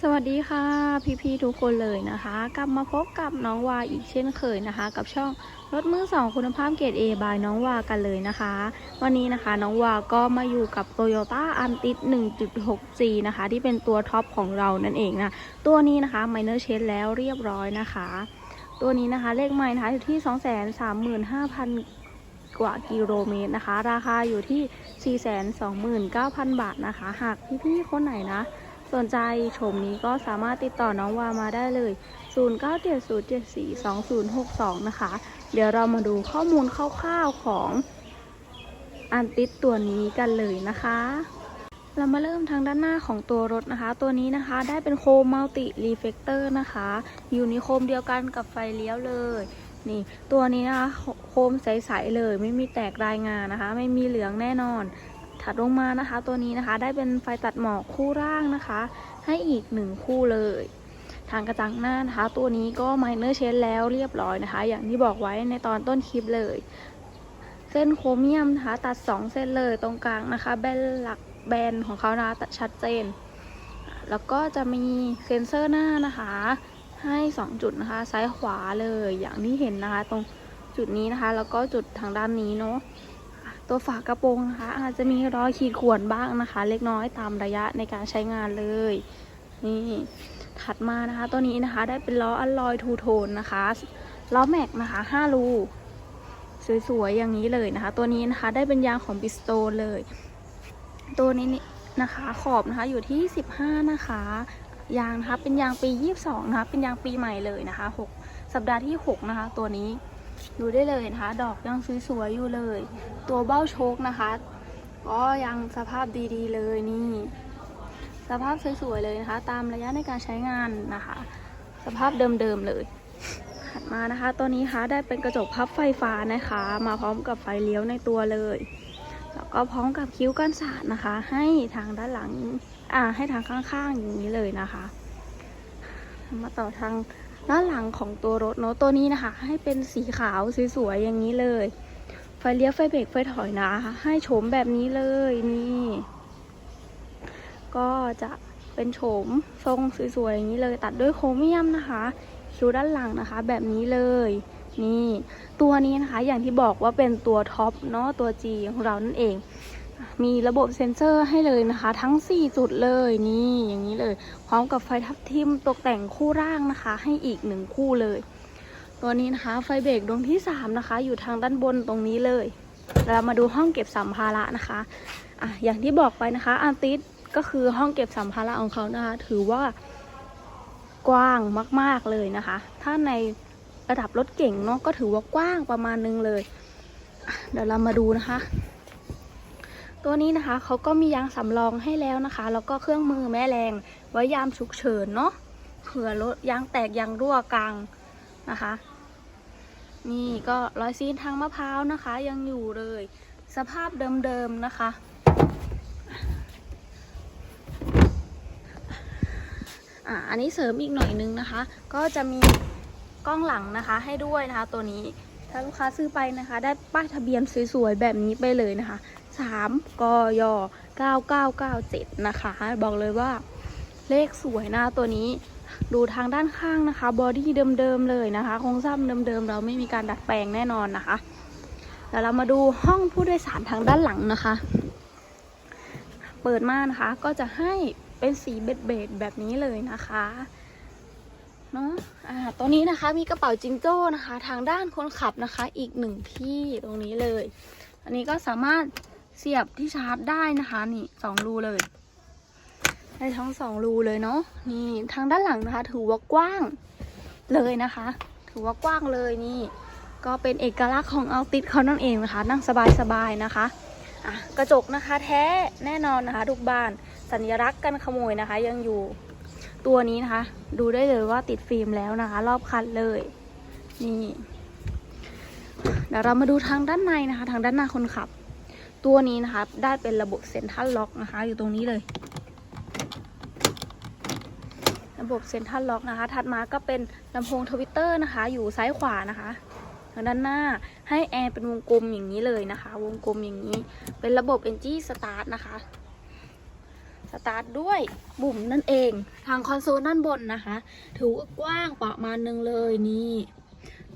สวัสดีค่ะ พี่ๆทุกคนเลยนะคะ กลับมาพบกับน้องวาอีกเช่นเคยนะคะ กับช่องรถมือสองคุณภาพเกรด A บายน้องวากันเลยนะคะ วันนี้นะคะน้องวาก็มาอยู่กับ Toyota a n t i s 1.6G นะคะ ที่เป็นตัวท็อปของเรานั่นเองนะ ตัวนี้นะคะ Minor Change แล้วเรียบร้อยนะคะ ตัวนี้นะคะเลขไมล์นะคะอยู่ที่ 235,000 กว่ากิโลเมตรนะคะ ราคาอยู่ที่ 429,000 บาทนะคะ หากพี่ๆคนไหนนะ สนใจชมนี้ก็สามารถติดต่อน้องวามาได้เลย 0970742062 นะคะ เดี๋ยวเรามาดูข้อมูลคร่าวๆของอันติดตัวนี้กันเลยนะคะ เรามาเริ่มทางด้านหน้าของตัวรถนะคะ ตัวนี้นะคะได้เป็นโคมมัลติรีเฟกเตอร์นะคะ อยู่ในโคมเดียวกันกับไฟเลี้ยวเลยนี่ตัวนี้นะคะโคมใสๆเลย ไม่มีแตกรายงานนะคะ ไม่มีเหลืองแน่นอน ถัดลงมานะคะ ตัวนี้นะคะได้เป็นไฟตัดหมอกคู่ร่างนะคะ ให้อีกหนึ่งคู่เลย ทางกระจังหน้านะคะ ตัวนี้ก็ไมเนอร์เชนแล้วเรียบร้อยนะคะ อย่างที่บอกไว้ในตอนต้นคลิปเลย เส้นโครเมียมนะคะ ตัด 2 เส้นเลยตรงกลางนะคะ แบนหลักแบนของเขานะตัดชัดเจน แล้วก็จะมีเซ็นเซอร์หน้านะคะ ให้ 2 จุดนะคะ ซ้ายขวาเลยอย่างที่เห็นนะคะ ตรงจุดนี้นะคะ แล้วก็จุดทางด้านนี้เนาะ ตัวฝากระโปรงนะคะ อาจจะมีรอยขีดข่วนบ้างนะคะ เล็กน้อยตามระยะในการใช้งานเลยนี่ถัดมานะคะ ตัวนี้นะคะได้เป็นล้ออัลลอยทูโทนนะคะล้อแม็กนะคะ5รูสวยๆอย่างนี้เลยนะคะ ตัวนี้นะคะได้เป็นยางของบิสโตเลย ตัวนี้นะคะขอบนะคะอยู่ที่ 15 นะคะยางนะคะเป็นยางปี 22 นะคะเป็นยางปีใหม่เลยนะคะ 6 สัปดาห์ที่ 6 นะคะ ตัวนี้ ดูได้เลยนะคะ ดอกยังสวยๆอยู่เลย ตัวเบ้าโชคนะคะ ก็ยังสภาพดีๆเลยนี่ สภาพสวยๆเลยนะคะ ตามระยะในการใช้งานนะคะ สภาพเดิมๆเลยถัดมานะคะ ตัวนี้คะได้เป็นกระจกพับไฟฟ้านะคะ มาพร้อมกับไฟเลี้ยวในตัวเลยแล้วก็พร้อมกับคิ้วกันสาดนะคะ ให้ทางด้านหลังอ่าให้ทางข้างๆอย่างนี้เลยนะคะ มาต่อทาง ด้านหลังของตัวรถเนาะตัวนี้นะคะ ให้เป็นสีขาวสวยๆอย่างนี้เลย ไฟเลี้ยวไฟเบรกไฟถอยนะคะให้โฉมแบบนี้เลยนี่ ก็จะเป็นโฉมทรงสวยๆอย่างนี้เลย ตัดด้วยโครเมียมนะคะคิ้วด้านหลังนะคะ แบบนี้เลย นี่ ตัวนี้นะคะอย่างที่บอกว่าเป็นตัวท็อปเนาะตัว G ของเรานั่นเอง มีระบบเซ็นเซอร์ให้เลยนะคะ ทั้ง 4 จุดเลยนี่อย่างนี้เลย พร้อมกับไฟทับทิมตกแต่งคู่ร่างนะคะ ให้อีกหนึ่งคู่เลย ตัวนี้นะคะไฟเบรกดวงที่ 3 นะคะ อยู่ทางด้านบนตรงนี้เลย เรามาดูห้องเก็บสัมภาระนะคะอะอย่างที่บอกไปนะคะอันติสก็คือห้องเก็บสัมภาระของเขานะคะ ถือว่ากว้างมาก ๆเลยนะคะ ถ้าในระดับรถเก่งเนาะก็ถือว่ากว้างประมาณนึงเลย เดี๋ยวเรามาดูนะคะ ตัวนี้นะคะเขาก็มียางสำรองให้แล้วนะคะ แล้วก็เครื่องมือแม่แรงไว้ยามฉุกเฉินเนาะเผื่อรถยางแตกยางรั่วกลางนะคะ นี่ก็รอยซีนทางมะพร้าวนะคะ ยังอยู่เลย สภาพเดิมๆนะคะ อ่าอันนี้เสริมอีกหน่อยนึงนะคะ ก็จะมีกล้องหลังนะคะให้ด้วยนะคะตัวนี้ ถ้าลูกค้าซื้อไปนะคะ ได้ป้ายทะเบียนสวยๆแบบนี้ไปเลยนะคะสามกยเก้าเก้าเก้าเจ็ดนะคะ บอกเลยว่าเลขสวยนะตัวนี้ ดูทางด้านข้างนะคะ บอดี้เดิมๆเลยนะคะ โครงสร้างเดิมๆ เราไม่มีการดัดแปลงแน่นอนนะคะ แล้วเรามาดูห้องผู้โดยสารทางด้านหลังนะคะ เปิดมานะคะ ก็จะให้เป็นสีเบดๆแบบนี้เลยนะคะ เนาะอ่าตัวนี้นะคะมีกระเป๋าจิงโจ้นะคะ ทางด้านคนขับนะคะ อีกหนึ่งที่ตรงนี้เลย อันนี้ก็สามารถเสียบที่ชาร์จได้นะคะนี่สองรูเลยได้ทั้งสองรูเลยเนาะนี่ทางด้านหลังนะคะ ถือว่ากว้างเลยนะคะ ถือว่ากว้างเลยนี่ ก็เป็นเอกลักษณ์ของเอาติดเขานั่นเองนะคะ นั่งสบายๆนะคะอะกระจกนะคะแท้แน่นอนนะคะทุกบ้านสัญลักษณ์กันขโมยนะคะ ยังอยู่ ตัวนี้นะคะ ดูได้เลยว่าติดฟิล์มแล้วนะคะ รอบคันเลย นี่เดี๋ยวเรามาดูทางด้านในนะคะ ทางด้านหน้าคนขับ ตัวนี้นะคะ ได้เป็นระบบเซ็นทรัลล็อกนะคะ อยู่ตรงนี้เลย ระบบเซ็นทรัลล็อกนะคะ ถัดมาก็เป็นลำโพงทวิตเตอร์นะคะ อยู่ซ้ายขวานะคะ ทางด้านหน้าให้แอร์เป็นวงกลมอย่างนี้เลยนะคะ วงกลมอย่างนี้ เป็นระบบ NG Start นะคะ สตาร์ทด้วยบุ่มนั่นเอง ทางคอนโซลด้านบนนะคะ ถือว่ากว้างประมาณนึงเลยนี่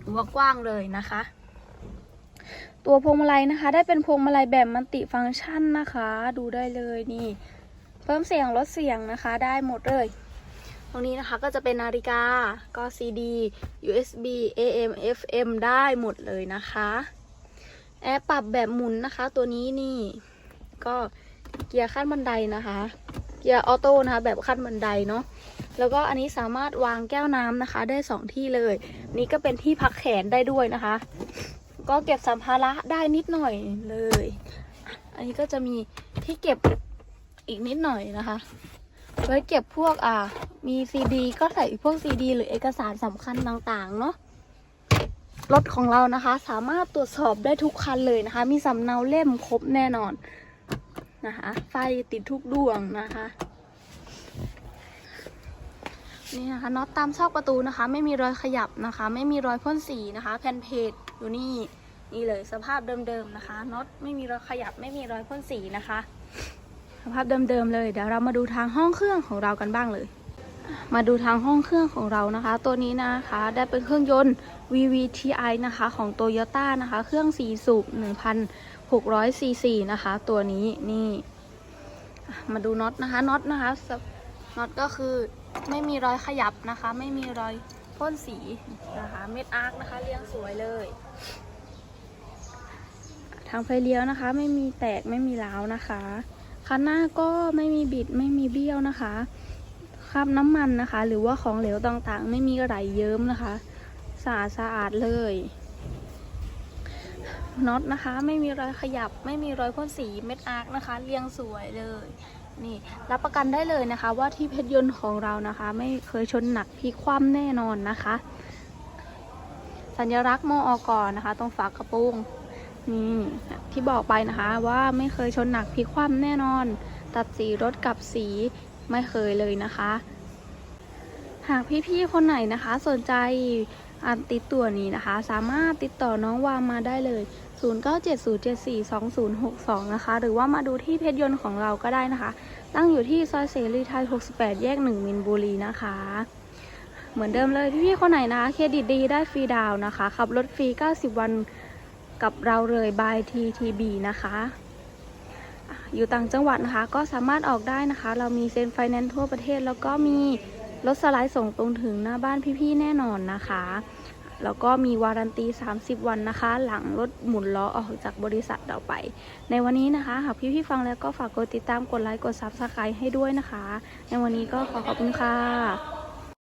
ถือว่ากว้างเลยนะคะ ตัวพวงมาลัยนะคะ ได้เป็นพวงมาลัยแบบมัลติฟังก์ชันนะคะ ดูได้เลยนี่ เพิ่มเสียงลดเสียงนะคะ ได้หมดเลย ตรงนี้นะคะก็จะเป็นนาฬิกาก็ CD USB AM FM ได้หมดเลยนะคะ แอร์ปรับแบบหมุนนะคะ ตัวนี้นี่ก็ เกียร์ขั้นบันไดนะคะ เกียร์ออโต้นะคะ แบบขั้นบันไดเนาะแล้วก็อันนี้สามารถวางแก้วน้ำนะคะ ได้สองที่เลย นี่ก็เป็นที่พักแขนได้ด้วยนะคะ ก็เก็บสัมภาระได้นิดหน่อยเลย อันนี้ก็จะมีที่เก็บอีกนิดหน่อยนะคะ ไว้เก็บพวกอ่ามีซีดีก็ใส่พวกซีดีหรือเอกสารสำคัญต่างๆเนาะรถของเรานะคะ สามารถตรวจสอบได้ทุกคันเลยนะคะ มีสำเนาเล่มครบแน่นอน นะคะ ไฟติดทุกดวงนะคะ นี่นะคะน็อตตามซอกประตูนะคะ ไม่มีรอยขยับนะคะ ไม่มีรอยพ่นสีนะคะแผ่นเพจอยู่นี่นี่เลยสภาพเดิมๆนะคะน็อตไม่มีรอยขยับไม่มีรอยพ่นสีนะคะ สภาพเดิมๆเลยเดี๋ยวเรามาดูทางห้องเครื่องของเรากันบ้างเลย มาดูทางห้องเครื่องของเรานะคะ ตัวนี้นะคะได้เป็นเครื่องยนต์ VVTi นะคะของ Toyota นะคะ เครื่อง4สูบ 1,600 cc นะคะ ตัวนี้นี่ มาดูน็อตนะคะน็อตนะคะน็อตก็คือไม่มีรอยขยับนะคะ ไม่มีรอยพ่นสีนะคะเม็ดอาร์คนะคะเรียงสวยเลย ทางไฟเลี้ยวนะคะ ไม่มีแตกไม่มีร้าวนะคะคันหน้าก็ไม่มีบิดไม่มีเบี้ยวนะคะคราบน้ำมันนะคะ หรือว่าของเหลวต่างๆ ไม่มีไหลเยิ้มนะคะสะอาดสะอาดเลย น็อตนะคะ ไม่มีรอยขยับ ไม่มีรอยพ่นสีเม็ดอาร์คนะคะ เรียงสวยเลยนี่รับประกันได้เลยนะคะ ว่าที่เพชรยนต์ของเรานะคะ ไม่เคยชนหนักพลิคว่ำแน่นอนนะคะ สัญลักษณ์มอกนะคะ ตรงฝากระโปรงนี่ที่บอกไปนะคะว่าไม่เคยชนหนักพลิคว่ำแน่นอน ตัดสีรถกับสีไม่เคยเลยนะคะ หากพี่ๆคนไหนนะคะ สนใจ อันติดตัวนี้นะคะ สามารถติดต่อน้องวามมาได้เลย 0970742062 นะคะ หรือว่ามาดูที่เพชรยนต์ของเราก็ได้นะคะ ตั้งอยู่ที่ซอยเสรีไทย 68 แยก 1 มินบุรีนะคะ เหมือนเดิมเลยพี่ๆคนไหนนะคะเครดิตดีได้ฟรีดาวนะคะ ขับรถฟรี 90 วันกับเราเลยบาย TTB นะคะ อยู่ต่างจังหวัดนะคะ ก็สามารถออกได้นะคะ เรามีเซ็นไฟแนนซ์ทั่วประเทศแล้วก็มี รถสไลด์ส่งตรงถึงหน้าบ้านพี่ๆแน่นอนนะคะ แล้วก็มีวารันตี 30 วันนะคะ หลังรถหมุนล้อออกจากบริษัทเราไป ในวันนี้นะคะ หากพี่ๆฟังแล้วก็ฝากกดติดตามกดไลค์กดซับสไครต์ให้ด้วยนะคะ ในวันนี้ก็ขอขอบคุณค่ะ